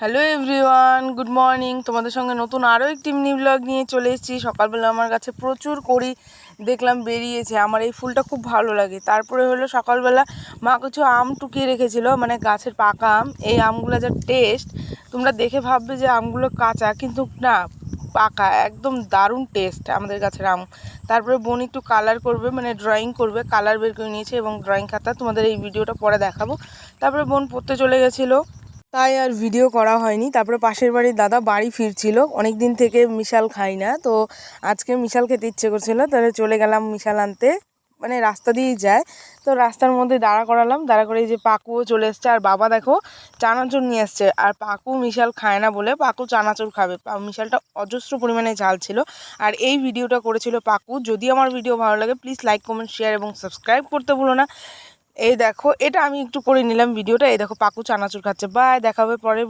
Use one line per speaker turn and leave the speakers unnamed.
Hello everyone good morning তোমাদের সঙ্গে নতুন আরও একটি মিনি ব্লগ নিয়ে চলে এসেছি। সকালবেলা আমার কাছে প্রচুর করি দেখলাম বেরিয়েছে। আমার এই ফুলটা খুব ভালো লাগে। তারপরে হলো সকালবেলা মা কিছু আম টুকিয়ে রেখেছিল মানে গাছের পাকা আম। এই আমগুলো যা টেস্ট তোমরা দেখে ভাববে যে আমগুলো কাঁচা, কিন্তু না, পাকা, একদম দারুণ টেস্ট আমাদের গাছের আম। তারপরে বোন একটু কালার করবে মানে ড্রয়িং করবে কালার বের করে নিয়েছে এবং ড্রয়িং খাতা তোমাদের এই ভিডিওটা পরে দেখাবো। তারপরে বোন পড়তে চলে গেছিল। তাই আর ভিডিও করা হয়নি। তারপরে পাশের বাড়ির দাদা বাড়ি ফিরছিল। অনেক দিন থেকে মিশাল খাই না। তো আজকে মিশাল খেতে ইচ্ছে করছিল। তাহলে চলে গেলাম মিশাল আনতে। মানে রাস্তা দিয়েই যায়। তো রাস্তার মধ্যে দাঁড়া করালাম। দাঁড়া করে এই যে পাকুও চলে এসছে। আর বাবা দেখো, চানাচুর নিয়ে এসছে। আর পাকু মিশাল খায় না বলে পাকু চানাচুর খাবে। মিশালটা অজস্র পরিমাণে ঝাল ছিল। আর এই ভিডিওটা করেছিল পাকু। যদি আমার ভিডিও ভালো লাগে প্লিজ লাইক কমেন্ট শেয়ার এবং সাবস্ক্রাইব করতে ভুলো না। এই দেখো, এটা আমি একটু করে নিলাম ভিডিওটা। এই দেখো, পাকু চানাচুর খাচ্ছে। বাই দেখাবে পরে।